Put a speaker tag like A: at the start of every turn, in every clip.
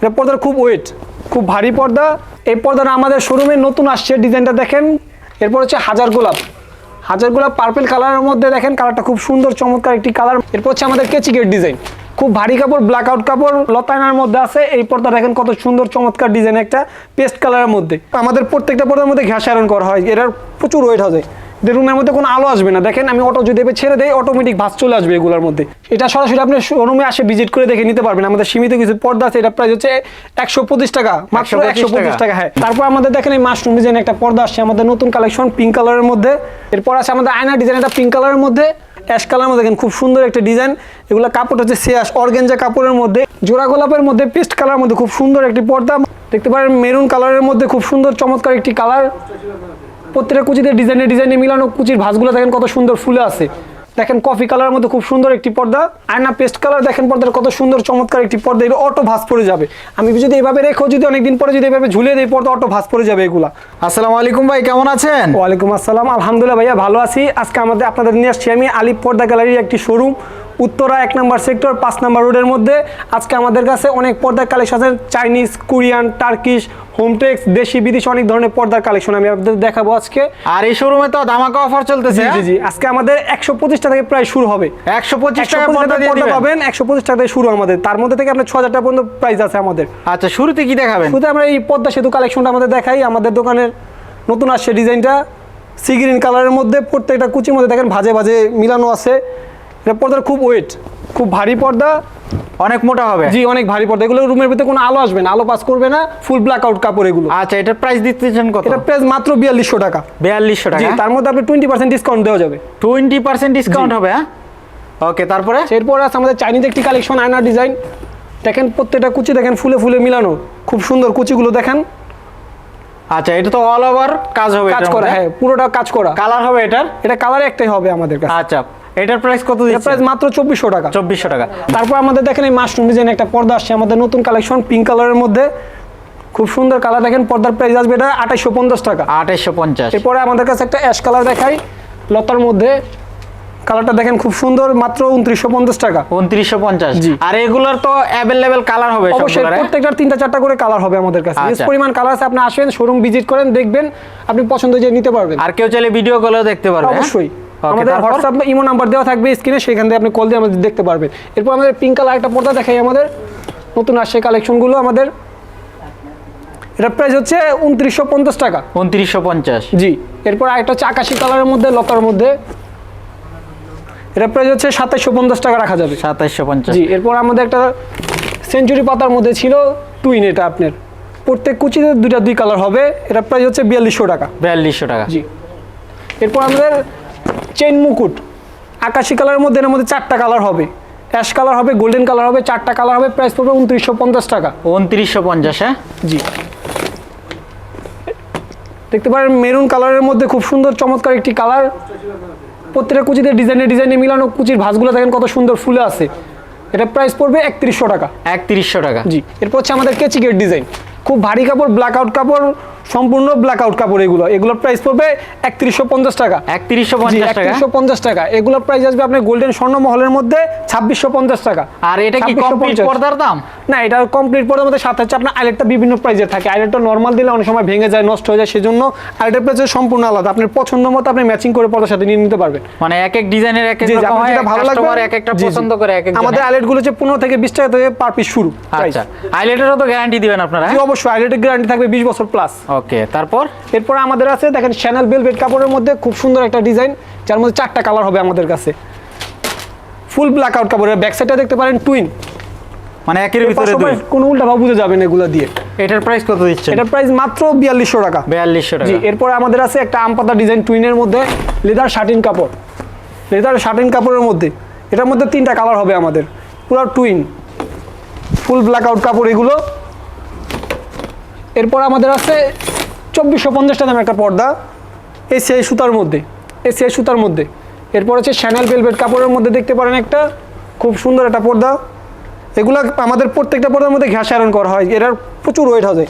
A: এটা পর্দার খুব ওয়েট খুব ভারী পর্দা। এই পর্দাটা আমাদের শোরুমে নতুন আসছে ডিজাইনটা দেখেন। এরপর হচ্ছে হাজার গোলাপ। হাজার গোলাপ পার্পেল কালারের মধ্যে দেখেন কালারটা খুব সুন্দর, চমৎকার একটি কালার এরপর হচ্ছে আমাদের কেচিকের ডিজাইন খুব ভারী কাপড় ব্ল্যাক আউট কাপড়, লতায়নার মধ্যে আছে। এই পর্দা দেখেন, কত সুন্দর, চমৎকার ডিজাইন একটা পেস্ট কালারের মধ্যে। আমাদের প্রত্যেকটা পর্দার মধ্যে ঘ্যাস আয়রন করা হয়। এটার প্রচুর ওয়েট হবে। রুমের মধ্যে কোনো আলো আসবে না। দেখেন আমি অটো যদি ছেড়ে দেয় অটোমেটিক ভাস চলে আসবে এগুলোর মধ্যে। এটা সরাসরি আপনি শোরুমে আসে ভিজিট করে দেখে নিতে পারবেন। আমাদের সীমিত কিছু পর্দা আছে এটা প্রাইস হচ্ছে একশো পঁচিশ টাকা। মাত্র একশো পঁচিশ
B: টাকা।
A: হ্যাঁ। তারপর আমাদের দেখেন এই মাশরুম ডিজাইন একটা পর্দা আসছে আমাদের নতুন কালেকশন পিঙ্ক কালারের মধ্যে। এরপর আছে আমাদের আয়না ডিজাইন একটা পিঙ্ক কালারের মধ্যে। অ্যাশ কালার মধ্যে দেখেন খুব সুন্দর একটা ডিজাইন এগুলো কাপড় হচ্ছে সিয়াস অর্গেঞ্জা কাপড়ের মধ্যে। জোড়া গোলাপের মধ্যে পেস্ট কালার মধ্যে খুব সুন্দর একটি পর্দা। দেখতে পারেন মেরুন কালারের মধ্যে খুব সুন্দর চমৎকার একটি কালার প্রত্যেকটা কুচিতে ডিজাইনে ডিজাইনে মিলানো কুচির ভাঁজগুলো দেখেন কত সুন্দর ফুলে আছে। দেখেন কফি কালারের মধ্যে খুব সুন্দর একটি পর্দা। আয়না পেস্ট কালার দেখেন পর্দার কত সুন্দর চমৎকার একটি পর্দা। এটা অটো ভাঁজ পড়ে যাবে। আমি যদি এভাবে রেখো যদি অনেকদিন পরে যদি এভাবে ঝুলিয়ে দিই পর্দা অটো ভাঁজ পড়ে যাবে এগুলা।
B: আসসালামু আলাইকুম ভাই কেমন আছেন?
A: ওয়ালাইকুম আসসালাম। আলহামদুলিল্লাহ ভাইয়া ভালো আছি। আজকে আমাদের আপনাদের নিয়ে আসছি আমি আলিপ পর্দা গ্যালারির একটি শোরুম উত্তরা এক নম্বর সেক্টর পাঁচ নম্বর রোডের মধ্যে। আজকে আমাদের কাছে অনেক পর্দার কালেকশন আছে। চাইনিজ কোরিয়ান টার্কিশ হোমটেক্স দেশি বিদেশি অনেক ধরনের পর্দার কালেকশন আমি আপনাদের দেখাবো আজকে।
B: আর এই শোরুমে তো ধামাকা অফার চলতেছে
A: জি জি জি। আজকে আমাদের একশো পঁচিশ টাকা থেকে প্রায় শুরু হবে।
B: একশো পঁচিশ টাকা পর্দা
A: পাবেন একশো পঁচিশ টাকা থেকে শুরু আমাদের। তার মধ্যে থেকে আপনার ছ হাজার টাকা পর্যন্ত প্রাইস আছে আমাদের।
B: আচ্ছা শুরুতে কি দেখাবেন?
A: শুধু আমরা এই পদ্মা সেতু কালেকশনটা আমাদের দেখাই। আমাদের দোকানের নতুন আসছে ডিজাইনটা সি গ্রিন কালারের মধ্যে প্রত্যেকটা কুচির মধ্যে দেখেন ভাজে ভাজে মিলানো আছে। এটা পর্দার খুব ওয়েট খুব ভারী পর্দা
B: অনেক মোটা হবে।
A: জি অনেক ভারী পর্দা। এগুলো রুমের ভিতরে কোনো আলো আসবে না আলো পাস করবে না ফুল ব্ল্যাক আউট কাপড় এগুলো।
B: আচ্ছা এটার প্রাইস দিতেছেন কত?
A: এটা প্রাইস মাত্র বিয়াল্লিশশো টাকা।
B: বিয়াল্লিশশো
A: জি
B: টাকা?
A: তার মধ্যে আপনি টোয়েন্টি পার্সেন্ট ডিসকাউন্ট দেওয়া যাবে।
B: টোয়েন্টি পার্সেন্ট ডিসকাউন্ট হবে হ্যাঁ? ওকে তারপরে?
A: এরপর আছে আমাদের চাইনিজ একটি কালেকশন আয়না ডিজাইন দেখেন প্রত্যেকটা কুচি দেখেন ফুলে ফুলে মিলানো। খুব সুন্দর কুচিগুলো দেখেন।
B: আচ্ছা এটা তো অল ওভার কাজ হবে
A: কাজ করা হ্যাঁ পুরোটা কাজ করা।
B: কালার হবে এটার?
A: এটা কালার একটাই হবে আমাদের কাছে।
B: আচ্ছা এটার প্রাইস কত দিচ্ছে?
A: প্রাইস মাত্র চব্বিশশো টাকা।
B: চব্বিশশো টাকা।
A: তারপর আমাদের দেখেন এই মাশরুম ডিজাইন একটা পর্দা আসছে আমাদের নতুন কালেকশন পিঙ্ক কালারের মধ্যে। খুব সুন্দর কালার দেখেন পর্দার প্রাইস আসবে এটা আঠাইশশো পঞ্চাশ টাকা।
B: আঠাইশশো পঞ্চাশ।
A: এরপরে আমাদের কাছে একটা অ্যাশ কালার দেখাই লতার মধ্যে। কালারটা দেখেন খুব সুন্দর মাত্র উনত্রিশশো পঞ্চাশ টাকা।
B: উনত্রিশশো পঞ্চাশ। আর এগুলোর তো অ্যাভেলেবেল কালার হবে
A: অবশ্যই
B: হ্যাঁ?
A: প্রত্যেকটার তিনটা চারটা করে কালার হবে আমাদের কাছে।
B: আচ্ছা।
A: বেশ পরিমাণ কালার আছে আপনি আসেন শোরুম ভিজিট করেন দেখবেন আপনি পছন্দ যে নিতে পারবেন।
B: আর কেউ চাইলে ভিডিও কলেও দেখতে পারবে হ্যাঁ?
A: অবশ্যই। আমাদের? হোয়াটসঅ্যাপ ইমো নাম্বার দেওয়া থাকবে স্ক্রিনে সেখান থেকে আপনি কল দিয়ে আমাদের দেখতে পারবেন। এরপর আমাদের পিঙ্ক কালার একটা পর্দা দেখাই আমাদের। নতুন আসছে কালেকশনগুলো আমাদের। এটা প্রাইস হচ্ছে উনত্রিশশো পঞ্চাশ টাকা।
B: উনত্রিশশো পঞ্চাশ।
A: জি এরপর আরেকটা হচ্ছে আকাশি কালারের মধ্যে লতার মধ্যে। এটা প্রাইস হচ্ছে সাতাইশশো পঞ্চাশ টাকা রাখা যাবে।
B: সাতাইশশো পঞ্চাশ।
A: জি এরপর আমাদের একটা সেঞ্চুরি পাতার মধ্যে ছিল টুইন এটা আপনার। প্রত্যেক কুচিতে দুইটা দুই কালার হবে। এটা প্রাইস হচ্ছে বিয়াল্লিশশো টাকা।
B: বিয়াল্লিশশো টাকা।
A: জি। এরপর আমাদের চেইন মুকুট। আকাশি কালারের মধ্যে এর মধ্যে চারটা কালার হবে। অ্যাশ কালার হবে গোল্ডেন কালার হবে চারটা কালার হবে প্রাইস পড়বে উনত্রিশশো পঞ্চাশ টাকা।
B: উনত্রিশশো পঞ্চাশ হ্যাঁ?
A: জি। দেখতে পারেন মেরুন কালারের মধ্যে খুব সুন্দর চমৎকার একটি কালার প্রত্যেকটা কুচিতে ডিজাইনে ডিজাইনে মিলানো কুচির ভাঁজগুলো দেখেন কত সুন্দর ফুলে আছে। এটা প্রাইস পড়বে একত্রিশশো টাকা।
B: একত্রিশশো টাকা।
A: জি। এরপর হচ্ছে আমাদের কেচিকের ডিজাইন খুব ভারী কাপড় ব্ল্যাক আউট কাপড় সম্পূর্ণ ব্ল্যাক আউট কাপড় এগুলো। এগুলোর প্রাইস পড়বে একত্রিশশো পঞ্চাশ টাকা।
B: একত্রিশশো পঞ্চাশ
A: একত্রিশশো পঞ্চাশ টাকা। এগুলোর প্রাইস আসবে আপনার গোল্ডেন স্বর্ণমহলের মধ্যে ছাব্বিশশো পঞ্চাশ টাকা।
B: আর এটা কি কমপ্লিট পর্দার দাম?
A: না এটা কমপ্লিট পর্দার মধ্যে সাথে হচ্ছে আপনার আইলেটটা বিভিন্ন প্রাইজের থাকে। আইলেটটা নর্মাল দিলে অনেক সময় ভেঙে যায় নষ্ট হয়ে যায় সেজন্য আইলেটের প্রাইস সম্পূর্ণ আলাদা। আপনার পছন্দ মতো আপনি ম্যাচিং করে পর্দার সাথে নিয়ে নিতে পারবেন।
B: মানে এক এক ডিজাইনের এক এক রকম হয়
A: ভালো লাগবে
B: কাস্টমার এক একটা। পছন্দ করে এক এক
A: আমাদের আইলেটগুলো হচ্ছে পনেরো থেকে বিশ টাকা থেকে পার পিস শুরু
B: আচ্ছা। আইলেটেরও তো গ্যারান্টি দিবেন আপনারা
A: জি অবশ্যই আইলেটের গ্যারান্টি থাকবে বিশ বছর প্লাস
B: ওকে তারপর?
A: এরপর আমাদের আছে দেখেন শ্যানেল বেলভেট কাপড়ের মধ্যে খুব সুন্দর একটা ডিজাইন যার মধ্যে চারটা কালার হবে আমাদের কাছে। ফুল ব্ল্যাক আউট কাপড়ের ব্যাক সাইডটা দেখতে পারেন টুইন
B: মানে একের ভিতরে দুই।
A: কোনো উল্টা ভাব বুঝে যাবেন এগুলো দিয়ে।
B: এটার প্রাইস কত দিচ্ছেন?
A: এটার প্রাইস মাত্র বিয়াল্লিশশো টাকা।
B: বিয়াল্লিশশো
A: জি
B: টাকা
A: এরপর আমাদের আছে একটা আম পাতা ডিজাইন টুইনের মধ্যে লেদার শার্টিন কাপড়। লেদার শার্টিন কাপড়ের মধ্যে এটার মধ্যে তিনটা কালার হবে আমাদের। পুরো টুইন ফুল ব্ল্যাক আউট কাপড় এগুলো। এরপর আমাদের আছে চব্বিশশো পঞ্চাশটা দামের একটা পর্দা এই সেই সুতার মধ্যে এই সেই সুতার মধ্যে। এরপর হচ্ছে শ্যানেল বেলভেট কাপড়ের মধ্যে দেখতে পারেন একটা, খুব সুন্দর একটা পর্দা। এগুলা আমাদের প্রত্যেকটা পর্দার মধ্যে ঘ্যাস আয়রন করা হয়, এটার প্রচুর ওয়েট হবে।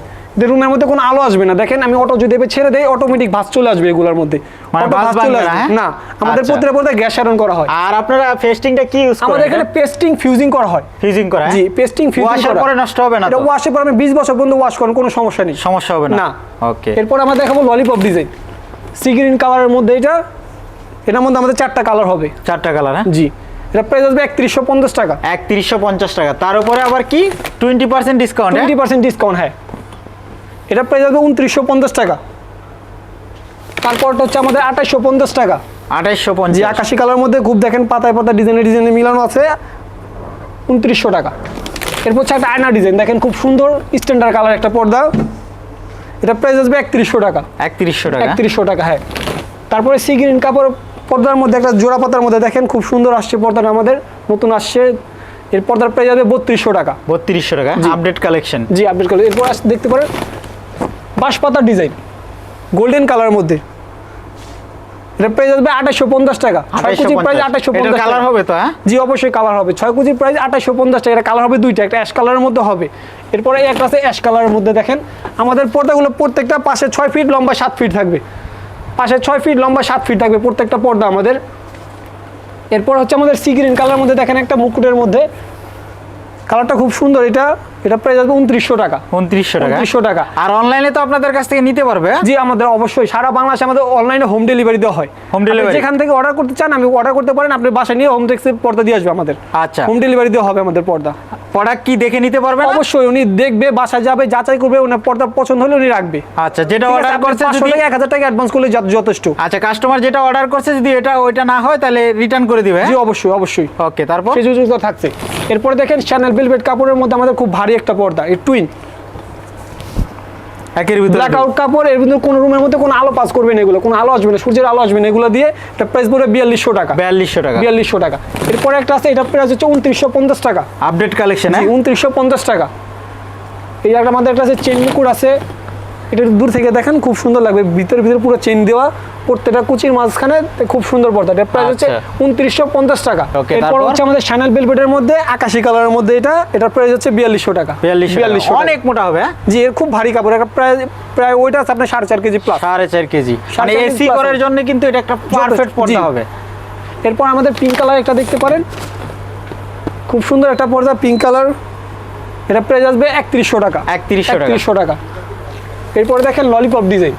A: রুমের মধ্যে কোনো আলো আসবে না। দেখেন আমি অটো যদি ছেড়ে দেই অটোমেটিক ভাঁজ চলে আসবে এগুলোর মধ্যে।
B: মানে না, হ্যাঁ?
A: না আমাদের
B: আচ্ছা।
A: প্রত্যেকটা গ্যাস আয়রন করা হয়।
B: আর আপনারা ফেস্টিংটা কি ইউজ
A: আমাদের এখানে পেস্টিং ফিউজিং করা হয়।
B: ফিউজিং করা
A: জি পেস্টিং ফিউজিং করা।
B: পরে নষ্ট হবে না
A: এটা ওয়াশের পর আমি 20 বছর পর্যন্ত ওয়াশ করেন কোনো সমস্যা নেই।
B: সমস্যা হবে না।
A: না।
B: ওকে
A: এরপর আমরা দেখাবো ললিপপ ডিজাইন সি গ্রিন কালারের মধ্যে এটা এটার মধ্যে আমাদের চারটা কালার হবে।
B: চারটা কালার হ্যাঁ?
A: জি। এটা প্রাইস আসবে একত্রিশশো পঞ্চাশ টাকা।
B: একত্রিশশো পঞ্চাশ টাকা। তার উপরে আবার কি? Twenty percent discount
A: twenty percent discount হ্যাঁ। এটা প্রাইস আসবে উনত্রিশশো পঞ্চাশ টাকা। তারপরটা হচ্ছে আমাদের আঠাশশো পঞ্চাশ টাকা।
B: আঠাইশশো
A: জি
B: পঞ্চাশ
A: আকাশি কালার মধ্যে খুব দেখেন পাতায় পাতা ডিজাইনে ডিজাইনে মিলানো আছে উনত্রিশশো টাকা। এরপর হচ্ছে একটা আয়না ডিজাইন দেখেন খুব সুন্দর স্ট্যান্ডার্ড কালার একটা পর্দা। এটা প্রাইস আসবে একত্রিশশো টাকা।
B: একত্রিশশো টাকা।
A: একত্রিশশো টাকা হ্যাঁ। তারপরে সি গ্রিন কাপড় পর্দার মধ্যে একটা জোড়া পাতার মধ্যে দেখেন খুব সুন্দর আসছে পর্দাটা আমাদের নতুন আসছে। এর পর্দার প্রাইস যাবে বত্রিশশো টাকা।
B: বত্রিশশো টাকা। আপডেট কালেকশন
A: জি আপডেট করে এরপর দেখতে পারেন বাঁশ পাতার ডিজাইন গোল্ডেন কালার মধ্যে। এটা প্রাইস আসবে আঠাশশো পঞ্চাশ টাকা। ছয় কেজি প্রাইস আঠাশশো পঞ্চাশ
B: কালার হবে তো হ্যাঁ?
A: জি অবশ্যই কালার হবে। ছয় প্রাইস আঠাশশো পঞ্চাশ টাকা। এটা কালার হবে দুইটা একটা অ্যাশ কালারের মধ্যে হবে। এরপরে একটা আছে অ্যাশ কালারের মধ্যে দেখেন। আমাদের পর্দাগুলো প্রত্যেকটা পাশে ছয় ফিট লম্বা সাত ফিট থাকবে। পাশে ছয় ফিট লম্বা সাত ফিট থাকবে প্রত্যেকটা পর্দা আমাদের। এরপর হচ্ছে আমাদের সি গ্রিন কালার মধ্যে দেখেন একটা মুকুটের মধ্যে। কালারটা খুব সুন্দর। এটা এটা প্রাইস আসবে উনত্রিশশো টাকা।
B: উনত্রিশশো টাকা?
A: উনত্রিশশো টাকা।
B: আর অনলাইনে তো আপনাদের কাছ থেকে নিতে পারবে?
A: জি আমাদের অবশ্যই। সারা বাংলাদেশে আমাদের অনলাইনে হোম ডেলিভারি দেওয়া হয়।
B: হোম
A: ডেলিভারি যেখান থেকে অর্ডার করতে চান আমি অর্ডার করতে পারেন আপনি বাসায় নিয়ে হোম টেক্সে পর্দা দিয়ে আসবে আমাদের।
B: আচ্ছা।
A: হোম ডেলিভারি দেওয়া হবে আমাদের পর্দা।
B: প্রোডাক্ট কি দেখে নিতে পারবে
A: অবশ্যই উনি দেখবে বাসায় যাবে যাচাই করবে ওনার পর্দা পছন্দ হলে উনি রাখবে।
B: আচ্ছা যেটা অর্ডার করছে যদি
A: টাকা এক হাজার টাকা অ্যাডভান্স করলে যথেষ্ট।
B: আচ্ছা কাস্টমার যেটা অর্ডার করছে যদি এটা ওইটা না হয় তাহলে রিটার্ন করে দিবে
A: জি অবশ্যই অবশ্যই।
B: ওকে তারপর?
A: সেই সুযোগ থাকছে। এরপর দেখেন চ্যানেল বেলভেট কাপড়ের মধ্যে আমাদের খুব ভারী একটা পর্দা এই টুইন
B: একের ভিতরে
A: ব্ল্যাক আউট কাপড় এর ভিতরে কোনো রুমের মধ্যে কোনো আলো পাস করবে না এগুলো কোনো আলো আসবে না সূর্যের আলো আসবে না এগুলো দিয়ে এটা প্রাইস পড়বে বিয়াল্লিশশো টাকা।
B: বিয়াল্লিশশো টাকা।
A: বিয়াল্লিশশো টাকা। এরপরে একটা আছে এটা প্রাইস হচ্ছে উনত্রিশশো পঞ্চাশ টাকা।
B: আপডেট কালেকশন
A: জি উনত্রিশশো পঞ্চাশ টাকা। এই একটা আমাদের একটা আছে চেন মুকুট আছে এটা দূর থেকে দেখেন খুব সুন্দর লাগবে। ভিতরে ভিতরে পুরো চেন দেওয়া প্রত্যেকটা কুচির মাঝখানে খুব সুন্দর পর্দা। এটা প্রাইস হচ্ছে
B: আচ্ছা।
A: উনত্রিশশো পঞ্চাশ টাকা। এরপর হচ্ছে আমাদের শ্যানেল বেলভেটের মধ্যে আকাশি কালারের মধ্যে এটা এটার প্রাইস হচ্ছে বিয়াল্লিশশো টাকা।
B: বিয়াল্লিশশো অনেক মোটা হবে হ্যাঁ?
A: জি এর খুব ভারী কাপড়। এটা প্রায় প্রায় ওইটা আছে আপনার সাড়ে চার কেজি প্লাস
B: সাড়ে চার কেজি। মানে এসি করার জন্য কিন্তু এটা একটা পারফেক্ট পর্দা হবে।
A: এরপর আমাদের পিঙ্ক কালার একটা দেখতে পারেন। খুব সুন্দর একটা পর্দা পিঙ্ক কালার এটা প্রাইস আসবে একত্রিশশো টাকা।
B: 3100 টাকা।
A: একত্রিশশো টাকা। এরপরে দেখেন ললিপপ ডিজাইন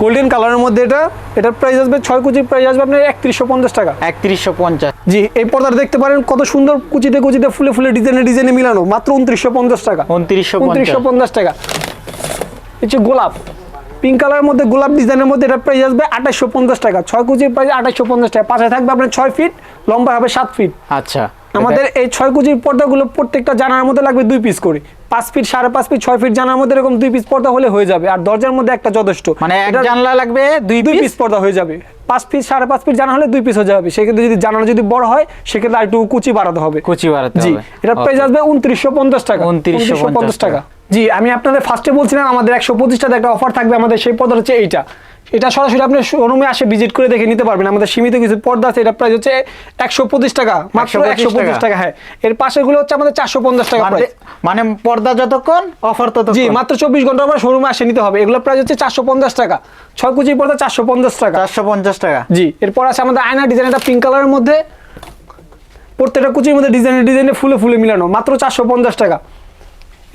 A: গোল্ডেন কালারের মধ্যে এটা এটার প্রাইস আসবে ছয় কুচির প্রাইস আসবে আপনার একত্রিশশো পঞ্চাশ টাকা।
B: একত্রিশশো পঞ্চাশ।
A: জি এই পর্দাটা দেখতে পারেন কত সুন্দর কুচিতে কুচিতে ফুলে ফুলে ডিজাইনে ডিজাইনে মিলানো মাত্র উনত্রিশশো পঞ্চাশ টাকা।
B: উনত্রিশশো
A: উনত্রিশশো পঞ্চাশ টাকা। এই যে গোলাপ পিঙ্ক কালারের মধ্যে গোলাপ ডিজাইনের মধ্যে এটা প্রাইস আসবে আঠাশশো পঞ্চাশ টাকা। ছয় কুচির প্রাইস আঠাশশো পঞ্চাশ টাকা। পাশে থাকবে আপনার ছয় ফিট লম্বা হবে সাত ফিট
B: আচ্ছা।
A: আমাদের এই ছয় কুচির পর্দাগুলো প্রত্যেকটা জানার মধ্যে লাগবে দুই পিস করে। পাঁচ ফিট সাড়ে পাঁচ ফিট ছয় ফিট জানার মধ্যে এরকম দুই পিস পর্দা হলে হয়ে যাবে। আর দরজার মধ্যে একটা যথেষ্ট।
B: মানে এক জানলা লাগবে দুই
A: দুই
B: পিস
A: পর্দা হয়ে যাবে। পাঁচ ফিট সাড়ে পাঁচ ফিট জানা হলে দুই পিস হয়ে যাবে। সেক্ষেত্রে যদি জানালা যদি বড় হয় সেক্ষেত্রে আর একটু কুচি বাড়াতে হবে।
B: কুচি বাড়াতে
A: জি এটা প্রাইস আসবে উনত্রিশশো পঞ্চাশ টাকা।
B: 2950
A: টাকা। জি আমি আপনাদের ফার্স্টে বলছিলাম আমাদের একশো পঁচিশ টাকা একটা অফার থাকবে আমাদের সেই পর্দা হচ্ছে এইটা। এটা সরাসরি আপনি শোরুমে আসে ভিজিট করে দেখে নিতে পারবেন। আমাদের সীমিত কিছু পর্দা আছে এটা প্রাইস হচ্ছে একশো পঁচিশ টাকা। মাত্র একশো পঁচিশ
B: টাকা।
A: হ্যাঁ। এর পাশেগুলো হচ্ছে আমাদের চারশো পঞ্চাশ টাকা
B: মানে
A: প্রাইস
B: মানে পর্দা যতক্ষণ অফার তত
A: জি মাত্র চব্বিশ ঘণ্টার পর শোরুমে আসে নিতে হবে। এগুলো প্রাইস হচ্ছে চারশো পঞ্চাশ টাকা। ছয় কুচি পর্দা চারশো পঞ্চাশ টাকা।
B: চারশো পঞ্চাশ টাকা।
A: জি এরপর আছে আমাদের আয়না ডিজাইন এটা পিঙ্ক কালারের মধ্যে। প্রত্যেকটা কুচির মধ্যে ডিজাইনে ডিজাইনে ফুলে ফুলে মিলানো। মাত্র চারশো পঞ্চাশ টাকা।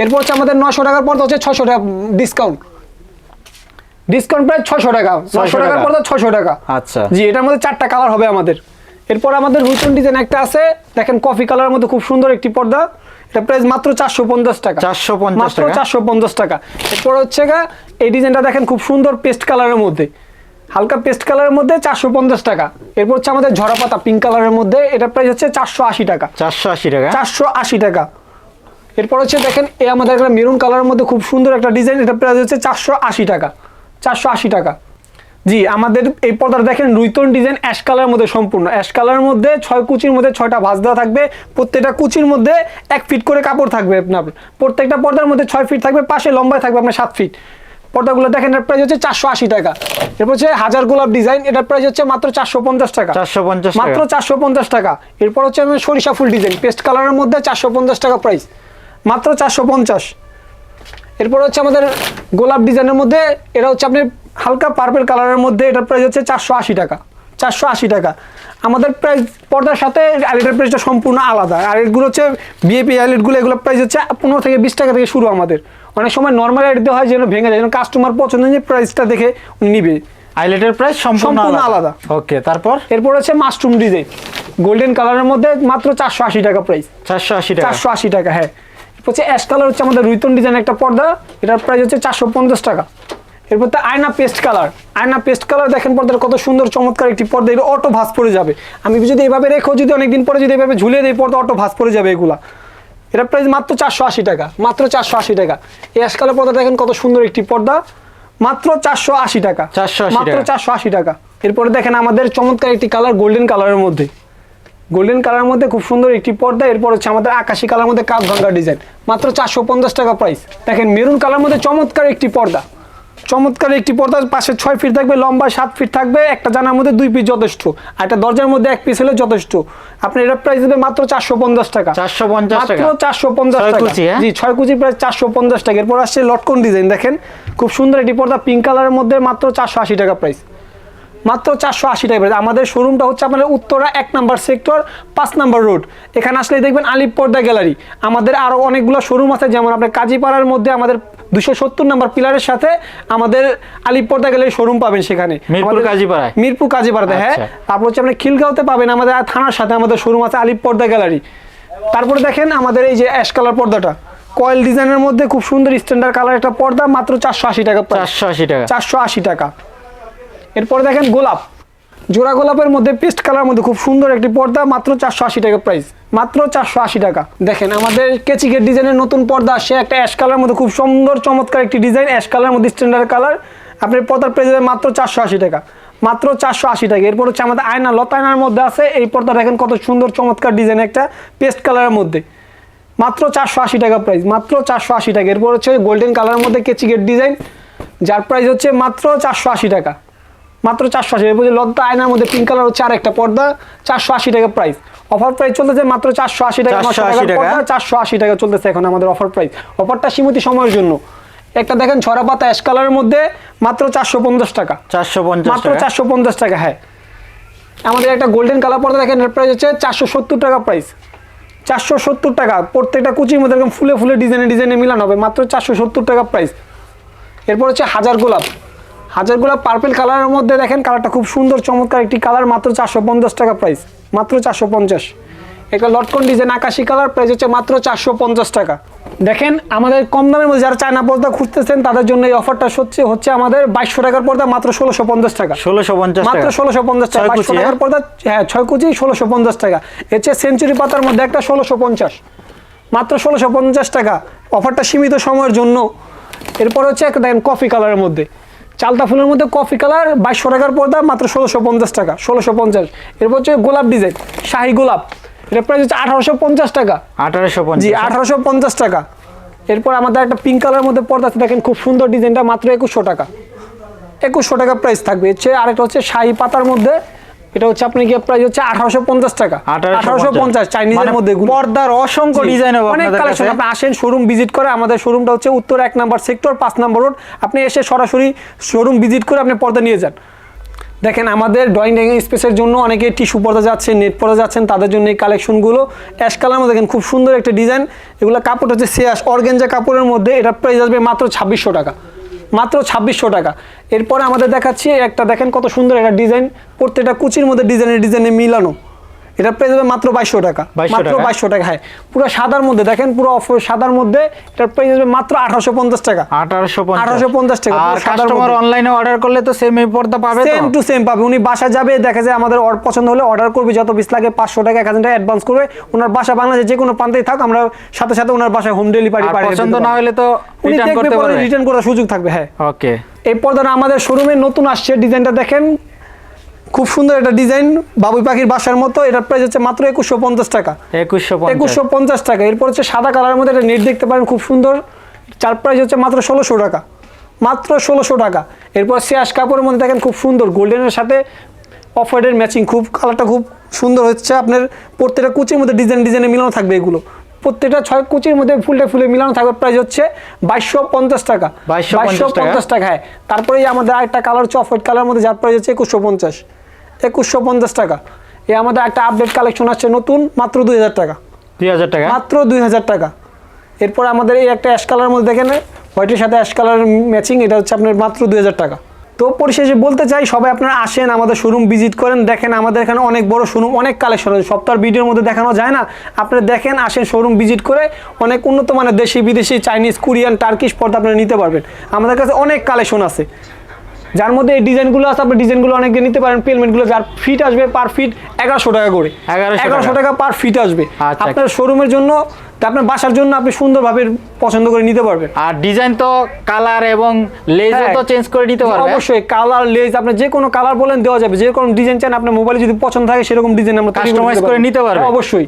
A: এরপর হচ্ছে আমাদের নশো টাকার পর্দা হচ্ছে ছশো টাকা ডিসকাউন্ট ডিসকাউন্ট প্রায় ছশো টাকা। নশো টাকার
B: টাকা।
A: পর্দা ছশো টাকা।
B: আচ্ছা।
A: জি এটার মধ্যে চারটা কালার হবে আমাদের। এরপর আমাদের রুচন ডিজাইন একটা আছে। দেখেন কফি কালারের মধ্যে খুব সুন্দর একটি পর্দা। এটা প্রাইস মাত্র চারশো পঞ্চাশ টাকা।
B: 450
A: মাত্র চারশো পঞ্চাশ টাকা। এরপর হচ্ছে গা এই ডিজাইনটা দেখেন খুব সুন্দর পেস্ট কালারের মধ্যে। হালকা পেস্ট কালারের মধ্যে চারশো পঞ্চাশ টাকা। এরপর হচ্ছে আমাদের ঝরা পাতা পিঙ্ক কালারের মধ্যে। এটা প্রাইস হচ্ছে চারশো আশি টাকা।
B: চারশো আশি টাকা।
A: চারশো আশি টাকা। এরপর হচ্ছে দেখেন এই আমাদের একটা মেরুন কালারের মধ্যে খুব সুন্দর একটা ডিজাইন এটা প্রাইস হচ্ছে চারশো আশি টাকা। চারশো আশি টাকা। জি আমাদের এই পর্দাটা দেখেন রুইতন ডিজাইন অ্যাশ কালারের মধ্যে সম্পূর্ণ। অ্যাশ কালারের মধ্যে ছয় কুচির মধ্যে ছয়টা ভাঁজ দেওয়া থাকবে প্রত্যেকটা কুচির মধ্যে এক ফিট করে কাপড় থাকবে আপনার। প্রত্যেকটা পর্দার মধ্যে ছয় ফিট থাকবে পাশে লম্বায় থাকবে আপনার সাত ফিট পর্দাগুলো দেখেন এর প্রাইস হচ্ছে চারশো আশি টাকা। এরপর হচ্ছে হাজার গোলাপ ডিজাইন এটার প্রাইস হচ্ছে মাত্র চারশো পঞ্চাশ টাকা।
B: চারশো পঞ্চাশ
A: মাত্র চারশো পঞ্চাশ টাকা। এরপর হচ্ছে আমি সরিষা ফুল ডিজাইন পেস্ট কালারের মধ্যে চারশো পঞ্চাশ টাকা প্রাইস মাত্র চারশো পঞ্চাশ। এরপর হচ্ছে আমাদের গোলাপ ডিজাইনের মধ্যে এটা হচ্ছে আপনি হালকা পার্পেল কালারের মধ্যে এটার প্রাইস হচ্ছে চারশো আশি টাকা। চারশো আশি টাকা। আমাদের প্রাইস পর্দার সাথে আইলেটের প্রাইসটা সম্পূর্ণ আলাদা। আর এগুলো হচ্ছে বিএপি আইলেটগুলো এগুলো প্রাইস হচ্ছে পনেরো থেকে বিশ টাকা থেকে শুরু আমাদের। অনেক সময় নর্মাল আইলেট দেওয়া হয় যেন ভেঙে যায় যেন কাস্টমার পছন্দ যে প্রাইসটা দেখে নিবে।
B: আইলেটের প্রাইস সম্পূর্ণ আলাদা। ওকে তারপর?
A: এরপর হচ্ছে মাশরুম ডিজাইন গোল্ডেন কালারের মধ্যে মাত্র চারশো আশি টাকা প্রাইস
B: চারশো আশি টাকা।
A: চারশো আশি টাকা হ্যাঁ। হচ্ছে অ্যাশ কালার হচ্ছে আমাদের রুইতন ডিজাইন একটা পর্দা এটার প্রাইস হচ্ছে চারশো পঞ্চাশ টাকা। এরপর তো আয়না পেস্ট কালার আয়না পেস্ট কালার দেখেন পর্দার কত সুন্দর চমৎকার একটি পর্দা এটা অটো ভাস পড়ে যাবে। আমি যদি এভাবে রেখো যদি অনেকদিন পরে যদি এইভাবে ঝুলিয়ে দিই পর্দা অটো ভাস পড়ে যাবে এগুলা। এটার প্রাইস মাত্র চারশো আশি টাকা মাত্র চারশো আশি টাকা। এই অ্যাশ কালার পর্দা দেখেন কত সুন্দর একটি পর্দা মাত্র চারশো আশি টাকা।
B: চারশো
A: মাত্র চারশো আশি টাকা। এরপরে দেখেন আমাদের চমৎকার একটি কালার গোল্ডেন কালারের মধ্যে। গোল্ডেন কালার মধ্যে খুব সুন্দর একটি পর্দা এরপর হচ্ছে আমাদের আকাশি কালার মধ্যে কাপ ভাঙ্গা ডিজাইন মাত্র চারশো পঞ্চাশ টাকা প্রাইস দেখেন মেরুন কালার মধ্যে চমৎকার একটি পর্দা। চমৎকার একটি পর্দা পাশে ছয় ফিট থাকবে লম্বা সাত ফিট থাকবে একটা জানার মধ্যে দুই পিস যথেষ্ট। আর একটা দরজার মধ্যে এক পিস হলে যথেষ্ট। আপনি এটার প্রাইস দেবে মাত্র চারশো পঞ্চাশ টাকা।
B: 450
A: মাত্র
B: টাকা।
A: চারশো পঞ্চাশ টাকা।
B: হ্যাঁ?
A: জি ছয় কুচি প্রায় চারশো পঞ্চাশ টাকা। এরপর আসছে লটকন ডিজাইন দেখেন। খুব সুন্দর একটি পর্দা পিঙ্ক কালারের মধ্যে মাত্র চারশো আশি টাকা প্রাইস মাত্র চারশো আশি টাকা আমাদের শোরুমটা হচ্ছে আপনার উত্তরা এক নাম্বার সেক্টর পাঁচ নাম্বার রোড। এখানে আসলে দেখবেন আলিপ পর্দা গ্যালারি। আমাদের আরও অনেকগুলো শোরুম আছে যেমন আপনার কাজীপাড়ার মধ্যে আমাদের দুশো সত্তর নাম্বার পিলারের সাথে আমাদের আলিপ পর্দা গ্যালারি শোরুম পাবেন সেখানে।
B: মিরপুর কাজীপাড়ায়?
A: মিরপুর কাজীপাড়াতে হ্যাঁ?
B: আচ্ছা।
A: তারপর হচ্ছে আপনার খিলগাঁওতে পাবেন আমাদের থানার সাথে আমাদের শোরুম আছে আলিপ পর্দা গ্যালারি। তারপরে দেখেন আমাদের এই যে অ্যাশ কালার পর্দাটা। কয়েল ডিজাইনের মধ্যে খুব সুন্দর স্ট্যান্ডার্ড কালার একটা পর্দা মাত্র চারশো আশি টাকা
B: চারশো আশি টাকা।
A: চারশো আশি টাকা। এরপরে দেখেন গোলাপ। জোড়া গোলাপের মধ্যে পেস্ট কালার মধ্যে খুব সুন্দর একটি পর্দা, মাত্র চারশো আশি টাকা প্রাইস মাত্র চারশো আশি টাকা। দেখেন আমাদের কেচিকের ডিজাইনের নতুন পর্দা আসছে একটা অ্যাশ কালার মধ্যে খুব সুন্দর, চমৎকার একটি ডিজাইন অ্যাশ কালার মধ্যে স্ট্যান্ডার্ড কালার আপনার পর্দার প্রাইস মাত্র চারশো আশি টাকা। মাত্র চারশো আশি টাকা। এরপর হচ্ছে আমাদের আয়না, লতা আয়নার মধ্যে আছে। এই পর্দা দেখেন কত সুন্দর, চমৎকার ডিজাইন একটা পেস্ট কালারের মধ্যে। মাত্র চারশো আশি টাকা প্রাইস মাত্র চারশো আশি টাকা। এরপর হচ্ছে গোল্ডেন কালারের মধ্যে কেচিকের ডিজাইন যার প্রাইস হচ্ছে মাত্র চারশো আশি টাকা। মাত্র চারশো আশি। এরপর লদ্দা আয়নার মধ্যে পিঙ্ক কালার হচ্ছে আরেকটা পর্দা চারশো আশি টাকা প্রাইস অফার প্রাইস চলতেছে মাত্র চারশো আশি টাকা চারশো আশি টাকা। চলতেছে এখন আমাদের অফার প্রাইস অফারটা সীমিত সময়ের জন্য। একটা দেখেন ছড়া পাতা অ্যাশ কালারের মধ্যে মাত্র চারশো পঞ্চাশ টাকা।
B: চারশো পঞ্চাশ
A: মাত্র চারশো পঞ্চাশ টাকা হ্যাঁ। আমাদের একটা গোল্ডেন কালার পর্দা দেখেন এর প্রাইস হচ্ছে চারশো সত্তর টাকা প্রাইস চারশো সত্তর টাকা প্রত্যেকটা কুচির মধ্যে এরকম ফুলে ফুলে ডিজাইনে ডিজাইনে মিলানো হবে মাত্র চারশো সত্তর টাকা প্রাইস এরপর হচ্ছে হাজার গোলাপ। হাজার গোলাপ পার্পেল কালারের মধ্যে দেখেন কালারটা খুব সুন্দর চমৎকার একটি কালার মাত্র চারশো পঞ্চাশ টাকা প্রাইস মাত্র চারশো পঞ্চাশ। একটা লটকন ডিজাইন আকাশি কালার প্রাইস হচ্ছে মাত্র চারশো পঞ্চাশ টাকা। দেখেন আমাদের কম দামের মধ্যে যারা চায়না পর্দা খুঁজতেছেন তাদের জন্য এই অফারটা হচ্ছে হচ্ছে আমাদের বাইশশো টাকার পর্দা মাত্র ষোলোশো পঞ্চাশ টাকা।
B: ষোলোশো পঞ্চাশ
A: মাত্র ষোলোশো পঞ্চাশ টাকা বাইশশো টাকার
B: হ্যাঁ?
A: পর্দা হ্যাঁ ছয় কুচি ষোলোশো পঞ্চাশ টাকা। এর চেয়ে সেঞ্চুরি পাতার মধ্যে একটা ষোলোশো পঞ্চাশ। মাত্র ষোলোশো পঞ্চাশ টাকা। অফারটা সীমিত সময়ের জন্য। এরপর হচ্ছে একটা দেখেন কফি কালারের মধ্যে। চালতা ফুলের মধ্যে কফি কালার বাইশশো টাকার পর্দা মাত্র ষোলোশো পঞ্চাশ টাকা ষোলোশো পঞ্চাশ। এরপর হচ্ছে গোলাপ ডিজাইন শাহি গোলাপ। এটার প্রাইস হচ্ছে আঠারোশো পঞ্চাশ টাকা।
B: আঠারোশো
A: জি আঠারোশো পঞ্চাশ টাকা। এরপর আমাদের একটা পিঙ্ক কালারের মধ্যে পর্দা আছে দেখেন খুব সুন্দর ডিজাইনটা মাত্র একুশশো টাকা। একুশশো টাকা প্রাইস থাকবে। এর চেয়ে আরেকটা হচ্ছে শাহি পাতার মধ্যে এটা হচ্ছে আপনি গিয়ে প্রাইস হচ্ছে আঠারোশো পঞ্চাশ টাকা। আঠারোশো পঞ্চাশ। চাইনিজের
B: মানে
A: মধ্যে।
B: পর্দার অসংখ্য ডিজাইন হবে
A: অনেক কালেকশন আপনি আসেন শোরুম ভিজিট করে আমাদের শোরুমটা হচ্ছে উত্তর এক নাম্বার সেক্টর পাঁচ নাম্বার রোড আপনি এসে সরাসরি শোরুম ভিজিট করে আপনি পর্দা নিয়ে যান। দেখেন আমাদের ড্রয়িং ডাইনিং স্পেসের জন্য অনেকে টিস্যু পর্দা যাচ্ছেন নেট পর্দা যাচ্ছেন তাদের জন্য এই কালেকশনগুলো অ্যাশ কালার মধ্যে দেখেন খুব সুন্দর একটা ডিজাইন এগুলো কাপড় হচ্ছে সিয়াস অর্গেঞ্জা কাপড়ের মধ্যে। এটা প্রাইস আসবে মাত্র ছাব্বিশশো টাকা। মাত্র ছাব্বিশশো টাকা। এরপরে আমাদের দেখাচ্ছি, একটা দেখেন কত সুন্দর একটা ডিজাইন, প্রত্যেকটা কুচির মধ্যে ডিজাইনের ডিজাইনে মিলানো। এটা প্রাইস হবে মাত্র বাইশশো টাকা। মাত্র? বাইশশো টাকা হ্যাঁ। পুরো সাদার মধ্যে দেখেন পুরো অফ সাদার মধ্যে এটার প্রাইস আসবে মাত্র আঠারোশো পঞ্চাশ টাকা।
B: আঠারোশো
A: 1850 টাকা,
B: আর কাস্টমার অনলাইনে অর্ডার করলে তো সেম এই পর্দা পাবে
A: সেম টু সেম পাবে। উনি বাসা যাবে দেখা যায় আমাদের পছন্দ হলে অর্ডার করবে যত বিশ লাগে পাঁচশো টাকা এক হাজার টাকা অ্যাডভান্স করবে। ওনার বাসা বাংলাদেশে যে কোনো প্রান্তেই থাক আমরা সাথে সাথে ওনার বাসায় হোম ডেলিভারি
B: আর পছন্দ না হলে তো
A: উনি
B: রিটার্ন
A: দেখবে
B: করতে
A: পরে রিটার্ন করার সুযোগ থাকবে হ্যাঁ।
B: ওকে
A: এই পর্দাটা আমাদের শোরুমে নতুন আসছে ডিজাইনটা দেখেন। খুব সুন্দর একটা ডিজাইন বাবুই পাখির বাসার মতো এটার প্রাইস হচ্ছে মাত্র একুশশো পঞ্চাশ টাকা।
B: একুশশো
A: একুশশো পঞ্চাশ টাকা। এরপর হচ্ছে সাদা কালারের মধ্যে একটা নেট দেখতে পারেন খুব সুন্দর। চার প্রাইস হচ্ছে মাত্র ষোলোশো টাকা। মাত্র ষোলোশো টাকা। এরপর সিয়াস কাপড়ের মধ্যে দেখেন খুব সুন্দর গোল্ডেনের সাথে অফ হোয়াইটের ম্যাচিং খুব কালারটা খুব সুন্দর হচ্ছে। আপনার প্রত্যেকটা কুচির মধ্যে ডিজাইন ডিজাইনে মিলানো থাকবে এগুলো। প্রত্যেকটা ছয় কুচির মধ্যে ফুলটা ফুলে মিলানো থাকবে প্রাইস হচ্ছে বাইশশো পঞ্চাশ টাকা।
B: বাইশশো
A: পঞ্চাশ টাকা। হ্যাঁ। তারপরে আমাদের আরেকটা কালার হচ্ছে অফ হোয়াইট কালার মধ্যে যার প্রাইস হচ্ছে একুশশো পঞ্চাশ। একুশশো পঞ্চাশ টাকা। এই আমাদের একটা আপডেট কালেকশন আছে নতুন মাত্র দুই হাজার টাকা।
B: দুই হাজার টাকা?
A: মাত্র দুই হাজার টাকা। এরপর আমাদের এই একটা অ্যাশ কালার মধ্যে দেখেন হোয়াইটের সাথে অ্যাশ কালার ম্যাচিং এটা হচ্ছে আপনার মাত্র দুই হাজার টাকা। তো পরিশেষে বলতে চাই সবাই আপনারা আসেন আমাদের শোরুম ভিজিট করেন দেখেন আমাদের এখানে অনেক বড় শোরুম অনেক কালেকশন আছে। আর ভিডিওর মধ্যে দেখানো যায় না। আপনারা দেখেন আসেন শোরুম ভিজিট করে অনেক উন্নত মানের দেশি বিদেশি চাইনিজ কোরিয়ান টার্কিশ পর্দা আপনারা নিতে পারবেন। আমাদের কাছে অনেক কালেকশন আছে। যার মধ্যে এই ডিজাইনগুলো আছে আপনি ডিজাইনগুলো অনেকে নিতে পারেন পেলমেন্টগুলো যার ফিট আসবে পার ফিট এগারোশো টাকা করে। এগারোশো টাকা। পার ফিট আসবে।
B: আচ্ছা।
A: আপনার শোরুমের জন্য আপনার বাসার জন্য আপনি সুন্দরভাবে পছন্দ করে নিতে পারবেন।
B: আর ডিজাইন তো কালার এবং লেজও
A: হ্যাঁ।
B: তো চেঞ্জ করে নিতে পারবেন
A: অবশ্যই কালার লেজ আপনি যে কোনো কালার বলেন দেওয়া যাবে। যে কোনো ডিজাইন চান আপনার মোবাইলে যদি পছন্দ থাকে সেরকম ডিজাইন আমরা
B: কাস্টমাইজ করে নিতে পারবে।
A: হ্যাঁ, অবশ্যই।